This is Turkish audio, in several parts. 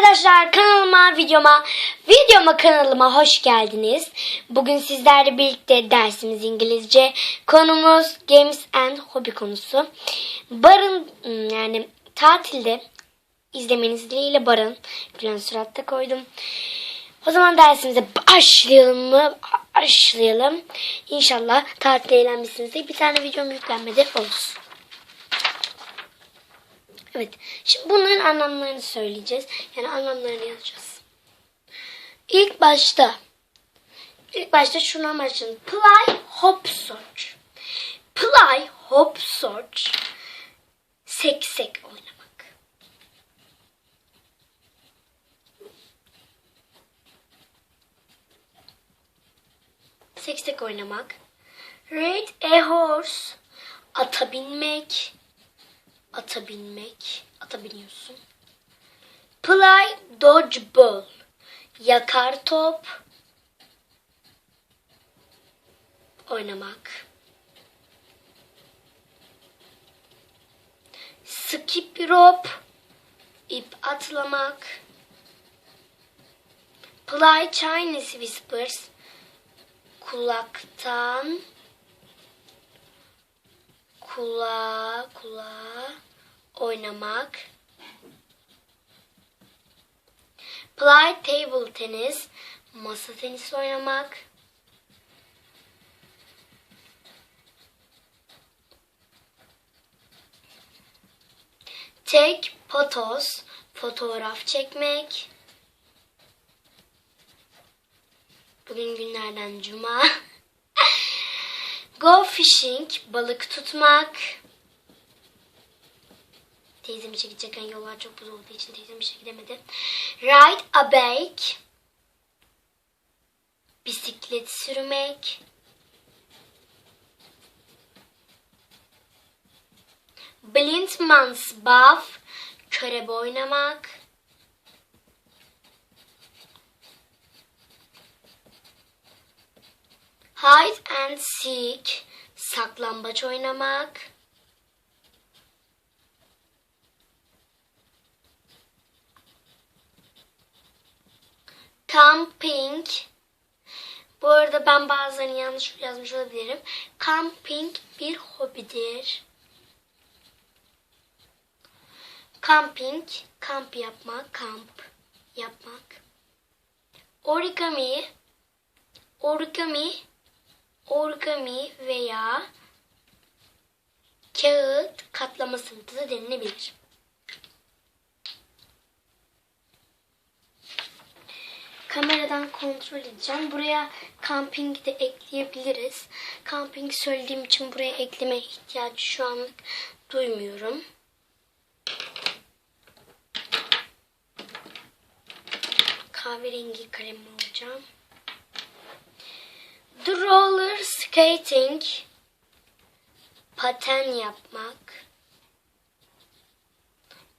arkadaşlar kanalıma, videoma, videoma kanalıma hoş geldiniz. Bugün sizlerle birlikte dersimiz İngilizce. Konumuz Games and Hobby konusu. Barın yani tatilde izlemeniz dileğiyle barın filan suratta koydum. O zaman dersimize başlayalım mı? Başlayalım. İnşallah tatilde eğlenmişsinizdir. Bir tane videom yüklenmedi olsun. Evet. Şimdi bunların anlamlarını söyleyeceğiz. Yani anlamlarını yazacağız. İlk başta ilk başta şuna başlayalım. Play, hop, search. Play, hop, search. Seksek oynamak. Seksek oynamak. Ride a horse. Ata binmek. Ata binmek. Ata biniyorsun. Play dodgeball. Yakar top. Oynamak. Skip rope. ip atlamak. Play Chinese whispers. Kulaktan kulağa kulağa oynamak. Play table tenis, masa tenisi oynamak. Take photos, fotoğraf çekmek. Bugün günlerden cuma. Go fishing, balık tutmak. Teyzem işe gidecekken yollar çok buz olduğu için teyzem işe gidemedi. Ride a bike. Bisiklet sürmek. Blind man's buff. Körebe oynamak. Hide and seek. Saklambaç oynamak. Camping. Bu arada ben bazen yanlış yazmış olabilirim. Camping bir hobidir. Camping, kamp yapmak, kamp yapmak. Origami, origami, origami veya kağıt katlama sanatı da denilebilir. Kameradan kontrol edeceğim. Buraya camping de ekleyebiliriz. Camping söylediğim için buraya ekleme ihtiyacı şu anlık duymuyorum. Kahverengi kalem alacağım. The skating paten yapmak.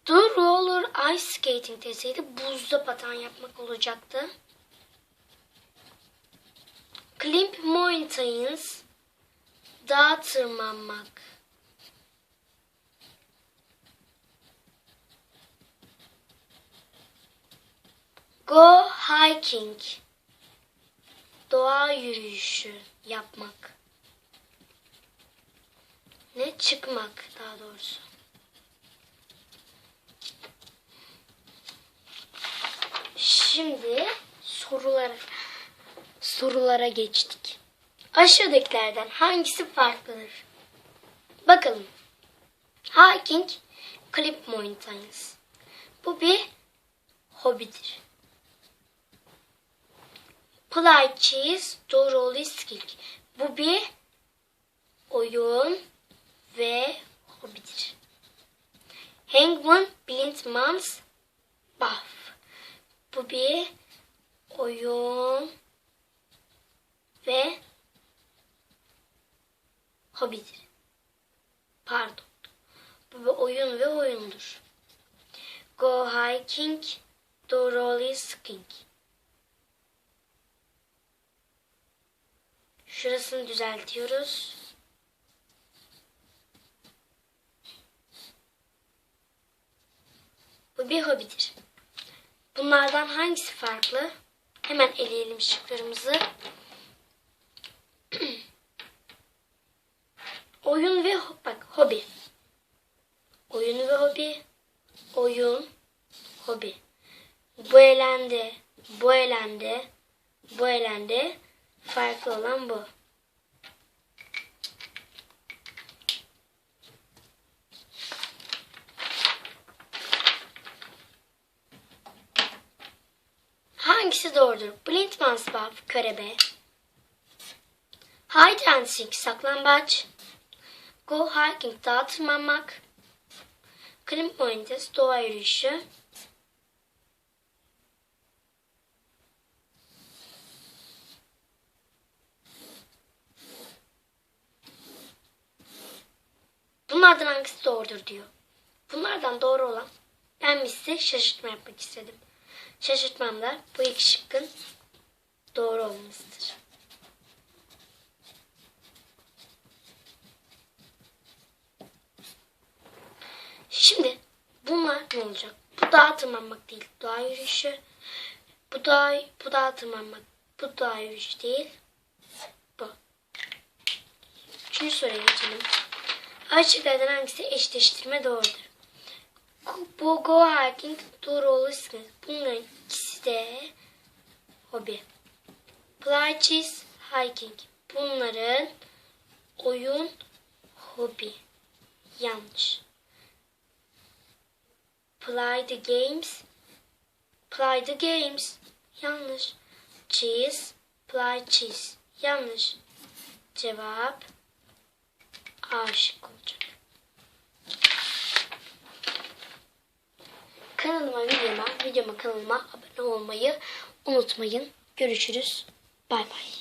The roller ice skating deseydi buzda paten yapmak olacaktı. Climb mountains dağ tırmanmak. Go hiking doğa yürüyüşü yapmak. Ne çıkmak daha doğrusu. Şimdi sorulara sorulara geçtik. Aşağıdakilerden hangisi farklıdır? Bakalım. Hiking, Clip Mountains. Bu bir hobidir. Play Cheese, Doroli Skill. Bu bir oyun ve hobidir. Hangman, Blind Man's Buff. Bu bir oyun ve hobidir. Pardon. Bu bir oyun ve oyundur. Go hiking, do rolly skiing. Şurasını düzeltiyoruz. Bu bir hobidir. Bunlardan hangisi farklı? Hemen eleyelim şıklarımızı. Oyun ve bak hobi. Oyun ve hobi. Oyun, hobi. Bu elendi, bu elendi, bu elendi. Farklı olan bu. Hangisi doğrudur? Blind Man's Buff, körebe. Hide and seek, saklambaç. Go hiking, dağa tırmanmak. Klim oynayacağız, doğa yürüyüşü. Bunlardan hangisi doğrudur diyor. Bunlardan doğru olan ben size şaşırtma yapmak istedim. Şaşırtmam da bu iki şıkkın doğru olmasıdır. Şimdi bunlar ne olacak? Bu dağa tırmanmak değil, doğa yürüyüşü. Bu dağ, bu dağa tırmanmak, bu doğa yürüyüşü değil. Bu. Üçüncü soruya geçelim. Aşıklardan hangisi eşleştirme doğrudur? Bu go hiking doğru olursunuz. Bunların ikisi de hobi. Play chess hiking. Bunların oyun hobi. Yanlış. Play the games. Play the games. Yanlış. Chess. Play chess. Yanlış. Cevap A şık olacak. Kanalıma, videoma, videoma kanalıma abone olmayı unutmayın. Görüşürüz. Bay bay.